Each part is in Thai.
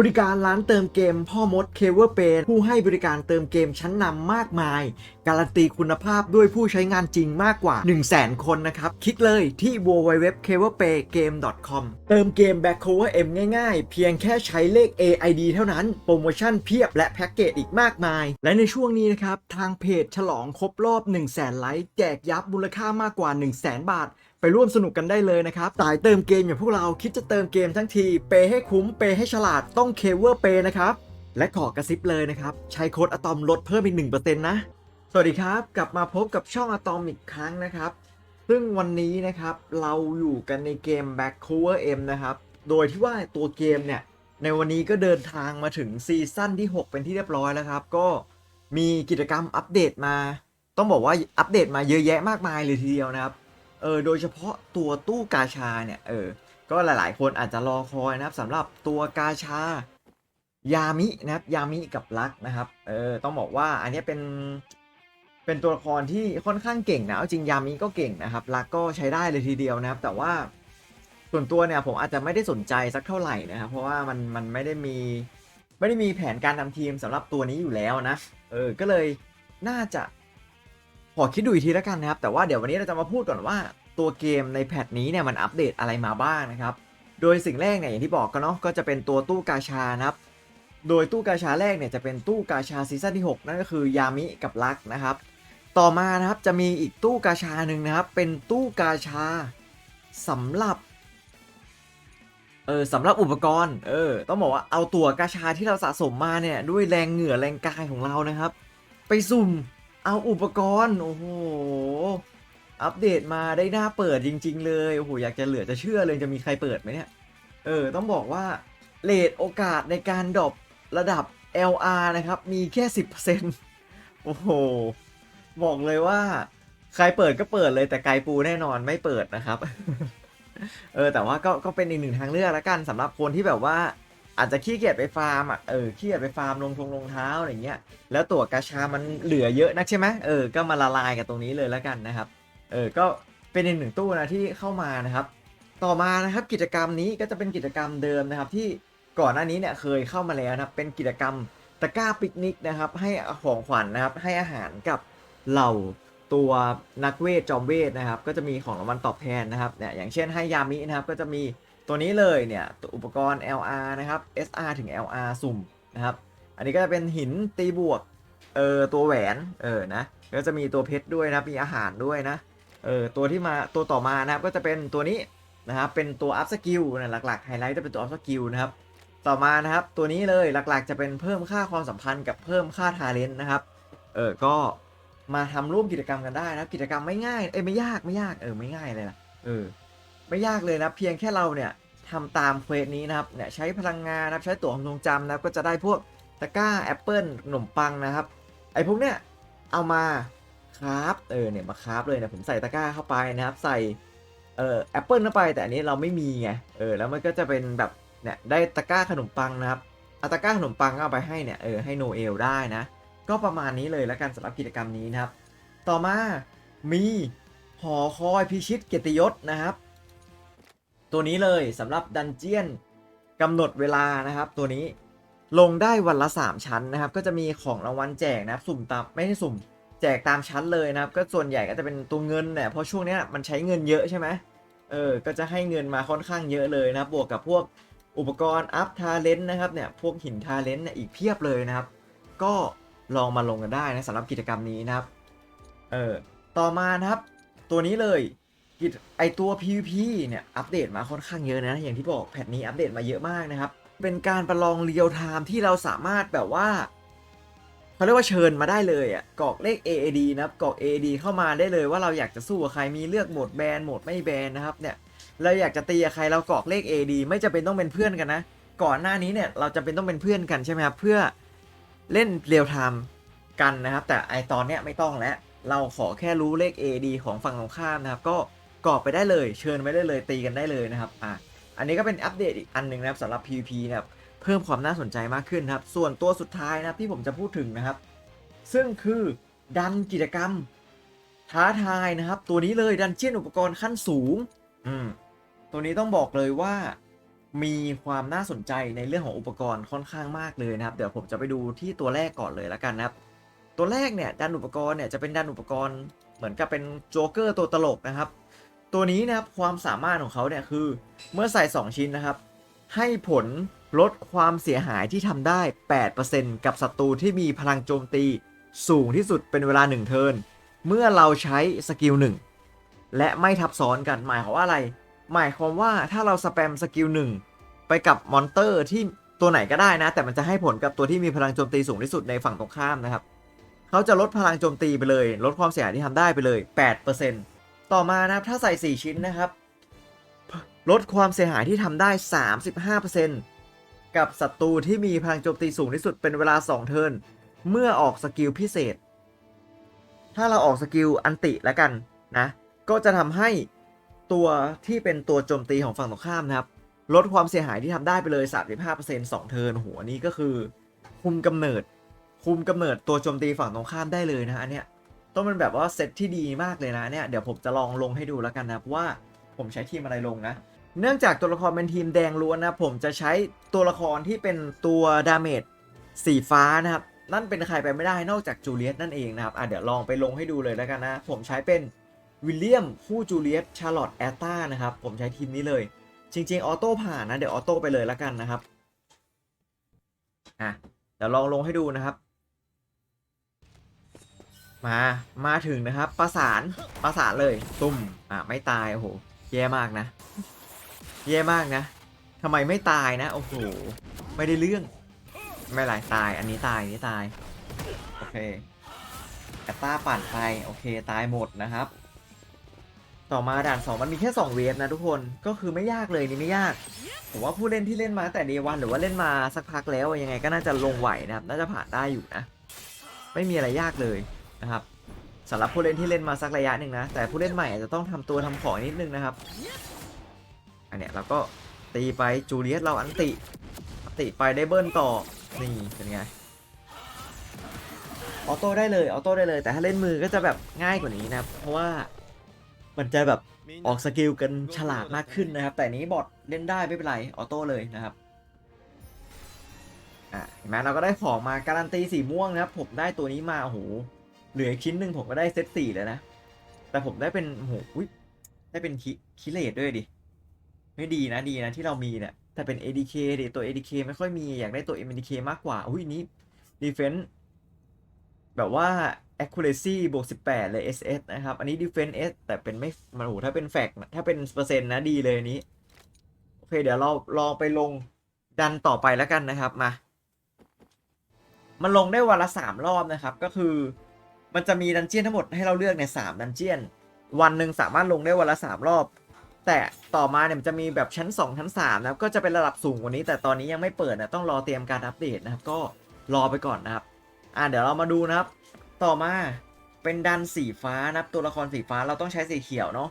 บริการร้านเติมเกมพ่อมดเคเวอร์เปผู้ให้บริการเติมเกมชั้นนำมากมาย การันตีคุณภาพด้วยผู้ใช้งานจริงมากกว่า 1 0 0 0 0แคนนะครับ คลิกเลยที่ w w w k e v e r p a y g a m e com เติมเกม Back Cover M ง่ายๆ เพียงแค่ใช้เลข AID เท่านั้น โปรโมชั่นเพียบและแพ็กเกจอีกมากมาย และในช่วงนี้นะครับ ทางเพจฉลองครบรอบ 1 0 0 0 0แสนไลค์แจกยับมูลค่ามากกว่า 1 0 0 0 0แสนบาทไปร่วมสนุกกันได้เลยนะครับสายเติมเกมอย่างพวกเราคิดจะเติมเกมทั้งที เปย์ให้คุ้ม เปย์ให้ฉลาดต้องเคเวอร์เปย์นะครับ และขอกระซิบเลยนะครับ ใช้โค้ดอะตอมลดเพิ่มอีก1%นะ สวัสดีครับ กลับมาพบกับช่องอะตอมอีกครั้งนะครับ ซึ่งวันนี้นะครับเราอยู่กันในเกม Back Cover M นะครับ โดยที่ว่าตัวเกมเนี่ยในวันนี้ก็เดินทางมาถึงซีซั่นที่ 6 เป็นที่เรียบร้อยแล้วครับ ก็มีกิจกรรมอัปเดตมา ต้องบอกว่าอัปเดตมาเยอะแยะมากมายเลยทีเดียวนะครับ ออโดยเฉพาะตัวตู้กาชาเนี่ยเออก็หลายๆ คนอาจจะรอคอยนะครับสำหรับตัวกาชายามินะครับยามิกับลักนะครับเออต้องบอกว่าอันนี้เป็นเป็นตัวละครที่ค่อนข้างเก่งนะเอาจริงยามิก็เก่งนะครับลักก็ใช้ได้เลยทีเดียวนะครับ แต่ว่าส่วนตัวเนี่ยผมอาจจะไม่ได้สนใจสักเท่าไหร่นะครับเพราะว่ามันมันไม่ได้มีไม่ได้มีแผนการทำทีมสำหรับตัวนี้อยู่แล้วนะเออก็เลยน่าจะ ขอคิดดูอีกทีแล้วกันนะครับ แต่ว่าเดี๋ยววันนี้เราจะมาพูดก่อนว่าตัวเกมในแพทนี้เนี่ยมันอัปเดตอะไรมาบ้างนะครับ โดยสิ่งแรกเนี่ยอย่างที่บอกกันเนาะก็จะเป็นตัวตู้กาชานะครับ โดยตู้กาชาแรกเนี่ยจะเป็นตู้กาชาซีซั่นที่ 6 นั่นก็คือยามิกับลักนะครับ ต่อมานะครับจะมีอีกตู้กาชาหนึ่งนะครับ เป็นตู้กาชาสำหรับเออสำหรับอุปกรณ์เออต้องบอกว่าเอาตัวกาชาที่เราสะสมมาเนี่ยด้วยแรงเหงื่อแรงกายของเรานะครับ ไปสุ่ม เอาอุปกรณ์โอ้โหอัปเดตมาได้หน้าเปิดจริง ๆ เลยโอ้โหอยากจะเหลือจะเชื่อเลยจะมีใครเปิดไหมเนี่ยเออต้องบอกว่าเลทโอกาสในการดรอประดับ LR นะครับ มีแค่ 10%โอ้โห บอกเลยว่า ใครเปิดก็เปิดเลยแต่ไกปูแน่นอนไม่เปิดนะครับ เออแต่ว่าก็ก็เป็นอีกหนึ่งทางเลือกแล้วกันสำหรับคนที่แบบว่า อาจจะขี้เกียจไปฟาร์มอะเออขี้เกียจไปฟาร์มลงทงลงเท้าอะไรเงี้ยแล้วตัวกาชามันเหลือเยอะนักใช่ไหมเออก็มาละลายกับตรงนี้เลยแล้วกันนะครับเออก็เป็นอีกหนึ่งตู้นะที่เข้ามานะครับ ต่อมานะครับกิจกรรมนี้ก็จะเป็นกิจกรรมเดิมนะครับ ที่ก่อนหน้านี้เนี่ยเคยเข้ามาแล้วนะครับ เป็นกิจกรรมตะกร้าปิกนิกนะครับ ให้ของขวัญนะครับ ให้อาหารกับเหล่าตัวนักเวทจอมเวทนะครับ ก็จะมีของรางวัลตอบแทนนะครับเนี่ยอย่างเช่นให้ยามินะครับก็จะมี ตัวนี้เลยเนี่ยตัวอุปกรณ์ LR นะครับ SR ถึง LR สุ่มนะครับ อันนี้ก็จะเป็นหินตีบวก เออตัวแหวน เออนะ ก็จะมีตัวเพชรด้วยนะ มีอาหารด้วยนะ เออตัวที่มาตัวต่อมานะครับ ก็จะเป็นตัวนี้นะครับ เป็นตัวอัพสกิลนะหลักๆไฮไลท์จะเป็นตัวอัพสกิลนะครับ ต่อมานะครับ ตัวนี้เลยหลักๆ จะเป็นเพิ่มค่าความสัมพันธ์กับเพิ่มค่าทาเลนต์นะครับ เออก็มาทำร่วมกิจกรรมกันได้นะ กิจกรรมไม่ง่าย เอ้ยไม่ยากไม่ยาก เออไม่ง่ายเลยล่ะ เออ ไม่ยากเลยนะเพียงแค่เราเนี่ยทำตามเควสนี้นะครับเนี่ยใช้พลังงานนะครับใช้ตั๋วความทรงจำนะครับก็จะได้พวกตะกร้าแอปเปิลขนมปังนะครับไอ้พวกเนี้ยเอามาคราฟเออเนี่ยมาคราฟเลยนี่ยผมใส่ตะกร้าเข้าไปนะครับ ใส่เอ่อแอปเปิลเข้าไปแต่อันนี้เราไม่มีไงเออแล้วมันก็จะเป็นแบบเนี่ยได้ตะกร้าขนมปังนะครับเอาตะกร้าขนมปังเอาไปให้เนี่ยเออให้โนเอลได้นะ ก็ประมาณนี้เลยแล้วกันสำหรับกิจกรรมนี้นะครับ ต่อมามีหอคอยพิชิตเกียรติยศนะครับ ตัวนี้เลยสำหรับดันเจียนกำหนดเวลานะครับตัวนี้ลงได้วันละ 3 ชั้นนะครับ ก็จะมีของรางวัลแจกนะครับ สุ่มตามไม่ใช่สุ่ม แจกตามชั้นเลยนะครับ ก็ส่วนใหญ่ก็จะเป็นตัวเงินเนี่ยเพราะช่วงนี้มันใช้เงินเยอะใช่ไหมเออก็จะให้เงินมาค่อนข้างเยอะเลยนะครับ บวกกับพวกอุปกรณ์อัพทาเลนต์นะครับเนี่ยพวกหินทาเลนต์เนี่ยอีกเพียบเลยนะครับ ก็ลองมาลงกันได้นะสำหรับกิจกรรมนี้นะครับเออต่อมานะครับ ตัวนี้เลย กิจไอตัว PVP เนี่ยอัปเดตมาค่อนข้างเยอะนะ อย่างที่บอกแพทนี้อัปเดตมาเยอะมากนะครับ เป็นการประลองเรียลไทม์ที่เราสามารถแบบว่าเขาเรียกว่าเชิญมาได้เลยอะกรอกเลข AAD นะครับกรอก AAD เข้ามาได้เลยว่าเราอยากจะสู้กับใครมีเลือกโหมดแบนโหมดไม่แบนนะครับเนี่ยเราอยากจะตีกับใครเรากรอกเลข AAD ไม่จะเป็นต้องเป็นเพื่อนกันนะ ก่อนหน้านี้เนี่ยเราจะเป็นต้องเป็นเพื่อนกันใช่ไหมครับเพื่อเล่นเรียลไทม์กันนะครับ แต่ไอตอนเนี้ยไม่ต้องแล้วเราขอแค่รู้เลข AD ของฝั่งตรงข้ามนะครับก็ กรอกไปได้เลย เชิญไว้ได้เลยตีกันได้เลยนะครับอะอันนี้ก็เป็นอัปเดตอีกอันหนึ่งนะครับสำหรับ PVP นะครับเพิ่มความน่าสนใจมากขึ้นครับ ส่วนตัวสุดท้ายนะที่ผมจะพูดถึงนะครับ ซึ่งคือดันกิจกรรม ท้าทายนะครับ ตัวนี้เลยดันเจียนอุปกรณ์ขั้นสูง อืม ตัวนี้ต้องบอกเลยว่ามีความน่าสนใจในเรื่องของอุปกรณ์ค่อนข้างมากเลยนะครับ เดี๋ยวผมจะไปดูที่ตัวแรกก่อนเลยแล้วกันนะครับ ตัวแรกเนี่ยดันอุปกรณ์เนี่ยจะเป็นดันอุปกรณ์เหมือนกับเป็นโจ๊กเกอร์ตัวตลกนะครับ ตัวนี้นะครับความสามารถของเขาเนี่ยคือ เมื่อใส่ 2 ชิ้นนะครับ ให้ผลลดความเสียหายที่ทำได้ 8%กับศัตรูที่มีพลังโจมตี สูงที่สุดเป็นเวลา 1 เทิร์นเมื่อเราใช้สกิล1และไม่ทับซ้อนกันหมายความว่าอะไร หมายความว่าถ้าเราสแปมสกิล1ไปกับมอนเตอร์ที่ตัวไหนก็ได้นะ แต่มันจะให้ผลกับตัวที่มีพลังโจมตีสูงที่สุดในฝั่งตรงข้ามนะครับ เขาจะลดพลังโจมตีไปเลย ลดความเสียหายที่ทำได้ไปเลย 8% ต่อมานะครับถ้าใส่ 4 ชิ้นนะครับ ลดความเสียหายที่ทำได้ 35%กับศัตรูที่มีพลังโจมตีสูงที่สุดเป็นเวลา 2 เทิร์นเมื่อออกสกิลพิเศษ ถ้าเราออกสกิลอันติแล้วกันนะ ก็จะทำให้ตัวที่เป็นตัวโจมตีของฝั่งตรงข้ามนะครับ ลดความเสียหายที่ทำได้ไปเลย 35% 2 เทิร์นหอันนี้ก็คือ คุมกำเนิด คุมกำเนิดตัวโจมตีฝั่งตรงข้ามได้เลยนะอันเนี้ย ต้องเป็นแบบว่าเซตที่ดีมากเลยนะเนี่ยเดี๋ยวผมจะลองลงให้ดูแล้วกันนะว่าผมใช้ทีมอะไรลงนะ เนื่องจากตัวละครเป็นทีมแดงล้วนนะผมจะใช้ตัวละครที่เป็นตัวดาเมจสีฟ้านะครับนั่นเป็นใครไปไม่ได้นอกจากจูเลียตนั่นเองนะครับอะเดี๋ยวลองไปลงให้ดูเลยแล้วกันนะ ผมใช้เป็นวิลเลียมคู่จูเลียตชาร์ลอตแอตตานะครับผมใช้ทีมนี้เลย จริง ๆ ออโต้ผ่านนะเดี๋ยวออโต้ไปเลยแล้วกันนะครับอะเดี๋ยวลองลงให้ดูนะครับ มา มาถึงนะครับ ประสาน ประสานเลย ตุ้ม อะ ไม่ตาย โอ้โห แย่มากนะ แย่มากนะทำไมไม่ตายนะ โอ้โห ไม่ได้เรื่อง ไม่ไรตาย อันนี้ตาย อันนี้ตาย โอเคแอตตาปั่นไป โอเค ตายหมดนะครับ ต่อมาด่าน2มันมีแค่2เวฟนะทุกคน ก็คือไม่ยากเลยนี่ไม่ยาก ผมว่าผู้เล่นที่เล่นมาแต่เดวันหรือว่าเล่นมาสักพักแล้วยังไงก็น่าจะลงไหวนะครับ น่าจะผ่านได้อยู่นะ ไม่มีอะไรยากเลย นะครับสำหรับผู้เล่นที่เล่นมาสักระยะหนึ่งนะ แต่ผู้เล่นใหม่อาจจะต้องทำตัวทำของนิดนึงนะครับ อันเนี้ยเราก็ตีไปจูเลียสเราอันติอันติไปได้เบิลต่อ นี่เป็นไง ออโต้ได้เลย ออโต้ได้เลย แต่ถ้าเล่นมือก็จะแบบง่ายกว่านี้นะครับเพราะว่ามันจะแบบออกสกิลกันฉลาดมากขึ้นนะครับ แต่นนี้บอทเล่นได้ไม่เป็นไร ออโต้เลยนะครับอะเห็นไหมเราก็ได้ของมาการันตีสีม่วงนะครับ ผมได้ตัวนี้มา โอ้โห เหลือชิ้นหนึ่งผมก็ได้เซตสี่แล้วนะ แต่ผมได้เป็นโหอุ๊ยได้เป็นคิคิเลตด้วยดิ ไม่ดีนะดีนะที่เรามีเนี่ยแต่เป็น ADK ดิตัว ADK ไม่ค่อยมีอยากได้ตัว MDK มากกว่า อุ้ยนี้ Defense แบบว่า accuracy บวก 18 เลย SS นะครับ อันนี้ defense S แต่เป็นไม่มันโหถ้าเป็นแฟกถ้าเป็นเปอร์เซ็นต์นะดีเลยนี้ โอเค เดี๋ยวเราลองไปลงดันต่อไปแล้วกันนะครับ มา มันลงได้วันละสามรอบนะครับ ก็คือ มันจะมีดันเจียนทั้งหมดให้เราเลือกในสามดันเจียน วันหนึ่งสามารถลงได้วันละสามรอบ แต่ต่อมาเนี่ยมันจะมีแบบชั้น 2 ชั้น3นะครับก็จะเป็นระดับสูงกว่านี้ แต่ตอนนี้ยังไม่เปิดนะต้องรอเตรียมการอัปเดตนะครับ ก็รอไปก่อนนะครับ อ่าเดี๋ยวเรามาดูนะครับ ต่อมาเป็นดันสีฟ้านะครับตัวละครสีฟ้าเราต้องใช้สีเขียวเนาะ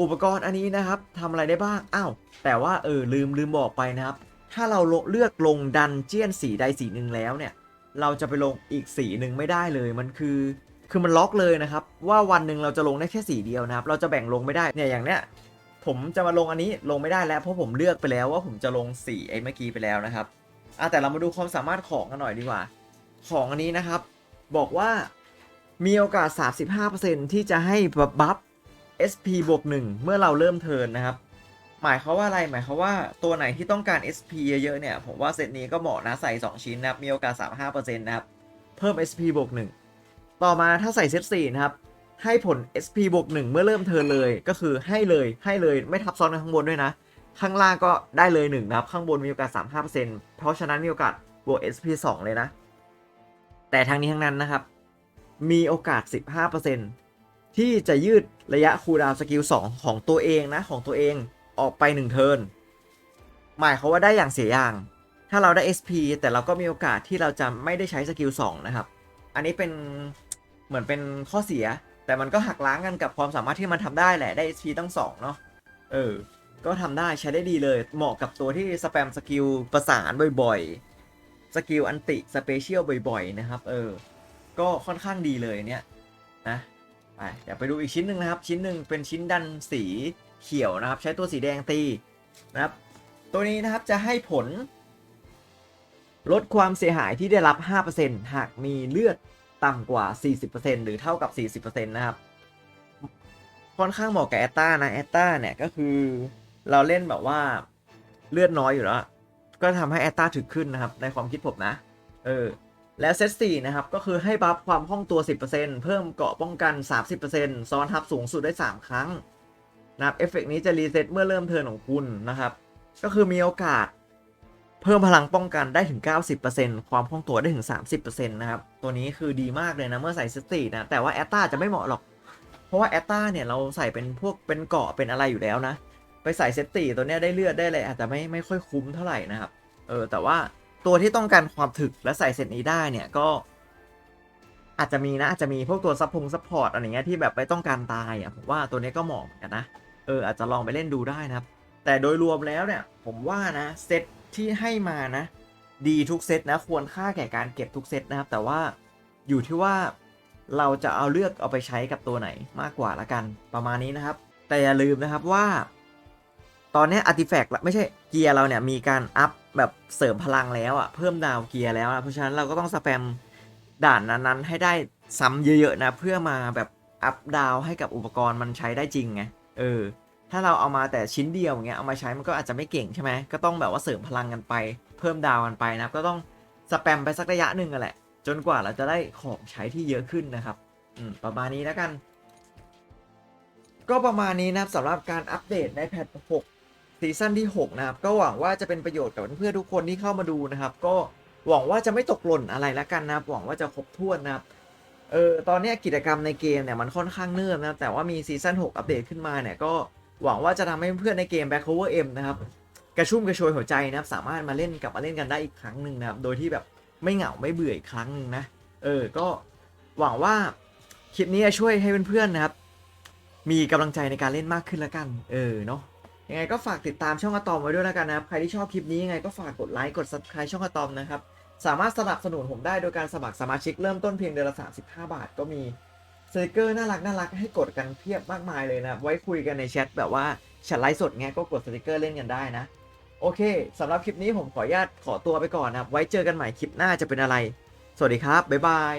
อุปกรณ์อันนี้นะครับทำอะไรได้บ้างอ้าวแต่ว่าเออลืมลืมบอกไปนะครับ ถ้าเราเลือกลงดันเจียนสีใดสีหนึ่งแล้วเนี่ย เราจะไปลงอีกสีหนึ่งไม่ได้เลยมันคือคือมันล็อกเลยนะครับว่าวันหนึ่งเราจะลงได้แค่สีเดียวนะครับ เราจะแบ่งลงไม่ได้เนี่ยอย่างเนี้ยผมจะมาลงอันนี้ลงไม่ได้แล้วเพราะผมเลือกไปแล้วว่าผมจะลงสีไอ้เมื่อกี้ไปแล้วนะครับอะแต่เรามาดูความสามารถของกันหน่อยดีกว่า ของอันนี้นะครับ บอกว่ามีโอกาส 35%ที่จะให้บัฟ SP บวก1เมื่อเราเริ่มเทินนะครับ หมายเขาว่าอะไรหมายเขาว่าตัวไหนที่ต้องการ SP เยอะๆเนี่ย ผมว่าเซตนี้ก็เหมาะนะใส่ 2 ชิ้นนะครับ มีโอกาส 35%นะครับ เพิ่ม SP บวก1ต่อมาถ้าใส่เซต4นะครับ ให้ผล SP บวก1เมื่อเริ่มเทิร์นเลยก็คือให้เลยให้เลยไม่ทับซ้อนกันข้างบนด้วยนะ ข้างล่างก็ได้เลย1นะครับ ข้างบนมีโอกาส 35%เพราะฉะนั้นมีโอกาสบวก SP 2 เลยนะ แต่ทางนี้ทั้งนั้นนะครับ มีโอกาส 15%ที่จะยืดระยะคูลดาวสกิล2ของตัวเองนะของตัวเอง ออกไป1เทิร์นหมายเขาว่าได้อย่างเสียอย่าง ถ้าเราได้ SP แต่เราก็มีโอกาสที่เราจะไม่ได้ใช้สกิล2นะครับ อันนี้เป็นเหมือนเป็นข้อเสีย แต่มันก็หักล้างกันกับความสามารถที่มันทำได้แหละได้ SP ตั้ง2เนาะเออ ก็ทำได้ใช้ได้ดีเลยเหมาะกับตัวที่สแปมสกิลประสานบ่อยๆสกิลอันติสเปเชียลบ่อยๆนะครับ เออ ก็ค่อนข้างดีเลยเนี่ยนะไปเดี๋ยวไปดูอีกชิ้นหนึ่งนะครับ ชิ้นหนึ่งเป็นชิ้นดันสี เขียวนะครับ ใช้ตัวสีแดงตีนะครับ ตัวนี้นะครับจะให้ผล ลดความเสียหายที่ได้รับ 5%หากมีเลือดต่ำกว่า 40%หรือเท่ากับ 40%นะครับ ค่อนข้างเหมาะกับแอตตานะแอตตาเนี่ยก็คือเราเล่นแบบว่าเลือดน้อยอยู่แล้ว ก็ทำให้แอตตาถึกขึ้นนะครับ ในความคิดผมนะ เออ แล้วเซตสี่นะครับ ก็คือให้บัฟความคล่องตัว 10%เพิ่มเกาะป้องกัน 30%ซ้อนทับสูงสุดได้ 3 ครั้ง นะครับเอฟเฟกต์นี้จะรีเซ็ตเมื่อเริ่มเทิร์นของคุณนะครับ ก็คือมีโอกาสเพิ่มพลังป้องกันได้ถึง 90%ความคล่องตัวได้ถึง 30%นะครับ ตัวนี้คือดีมากเลยนะ เมื่อใส่เซตสี่นะ แต่ว่าแอตตาจะไม่เหมาะหรอก เพราะว่าแอตตาเนี่ยเราใส่เป็นพวกเป็นเกาะเป็นอะไรอยู่แล้วนะ ไปใส่เซตสี่ตัวเนี้ยได้เลือดได้อะไรอาจจะไม่ไม่ค่อยคุ้มเท่าไหร่นะครับ เออ แต่ว่าตัวที่ต้องการความถึกและใส่เซตนี้ได้เนี่ยก็ อาจจะมีนะอาจจะมีพวกตัวซัพพงซัพพอร์ตอะไรเงี้ยที่แบบไม่ต้องการตายอะผมว่าตัวนี้ก็เหมาะเหมือนกันนะ อออาจจะลองไปเล่นดูได้นะครับ แต่โดยรวมแล้วเนี่ยผมว่านะเซตที่ให้มานะ ดีทุกเซตนะควรค่าแก่การเก็บทุกเซตนะครับ แต่ว่าอยู่ที่ว่าเราจะเอาเลือกเอาไปใช้กับตัวไหนมากกว่าละกันประมาณนี้นะครับ แต่อย่าลืมนะครับว่า ตอนนี้อาร์ติแฟกต์ไม่ใช่เกียร์เราเนี่ยมีการอัพแบบเสริมพลังแล้วอะเพิ่มดาวเกียร์แล้วอะเพราะฉะนั้นเราก็ต้องสแปมด่านนั้นๆ ให้ได้ซ้ำเยอะๆนะ เพื่อมาแบบอัพดาวให้กับอุปกรณ์มันใช้ได้จริงไงเออ ถ้าเราเอามาแต่ชิ้นเดียวอย่างเงี้ยเอามาใช้มันก็อาจจะไม่เก่งใช่ไหมก็ต้องแบบว่าเสริมพลังกันไป เพิ่มดาวกันไปนะก็ต้องสแปมไปสักระยะหนึ่งกันแหละ จนกว่าเราจะได้ของใช้ที่เยอะขึ้นนะครับอืมประมาณนี้แล้วกัน ก็ประมาณนี้นะครับสำหรับการอัปเดตในแพท6ซีซั่นที่ 6 นะครับ ก็หวังว่าจะเป็นประโยชน์กับเพื่อนๆทุกคนที่เข้ามาดูนะครับ ก็หวังว่าจะไม่ตกหล่นอะไรแล้วกันนะครับหวังว่าจะครบถ้วนนะครับเออตอนนี้กิจกรรมในเกมเนี่ยมันค่อนข้างเนิ่มนะแต่ว่ามีซีซั่น6 อัปเดตขึ้นมาเนี่ยก็ หวังว่าจะทำให้เพื่อนในเกม Back Cover M นะครับ กระชุ่มกระชวยหัวใจนะครับ สามารถมาเล่นกลับมาเล่นกันได้อีกครั้งหนึ่งนะครับ โดยที่แบบไม่เหงาไม่เบื่ออีกครั้งหนึ่งนะ เออ ก็หวังว่าคลิปนี้จะช่วยให้เพื่อนๆนะครับ มีกำลังใจในการเล่นมากขึ้นละกัน เออเนาะยังไงก็ฝากติดตามช่องอะตอมไว้ด้วยแล้วกันนะครับ ใครที่ชอบคลิปนี้ยังไงก็ฝากกดไลค์กด subscribe ช่องอะตอมนะครับ สามารถสนับสนุนผมได้โดยการสมัครสมาชิกเริ่มต้นเพียงเดือนละ35 บาทก็มี สติกเกอร์น่ารักน่ารักให้กดกันเพียบมากมายเลยนะ ไว้คุยกันในแชทแบบว่าแชทไลฟ์สดเงี้ยก็กดสติกเกอร์เล่นกันได้นะ โอเคสำหรับคลิปนี้ผมขออนุญาตขอตัวไปก่อนนะ ไว้เจอกันใหม่คลิปหน้าจะเป็นอะไร สวัสดีครับ บ๊ายบาย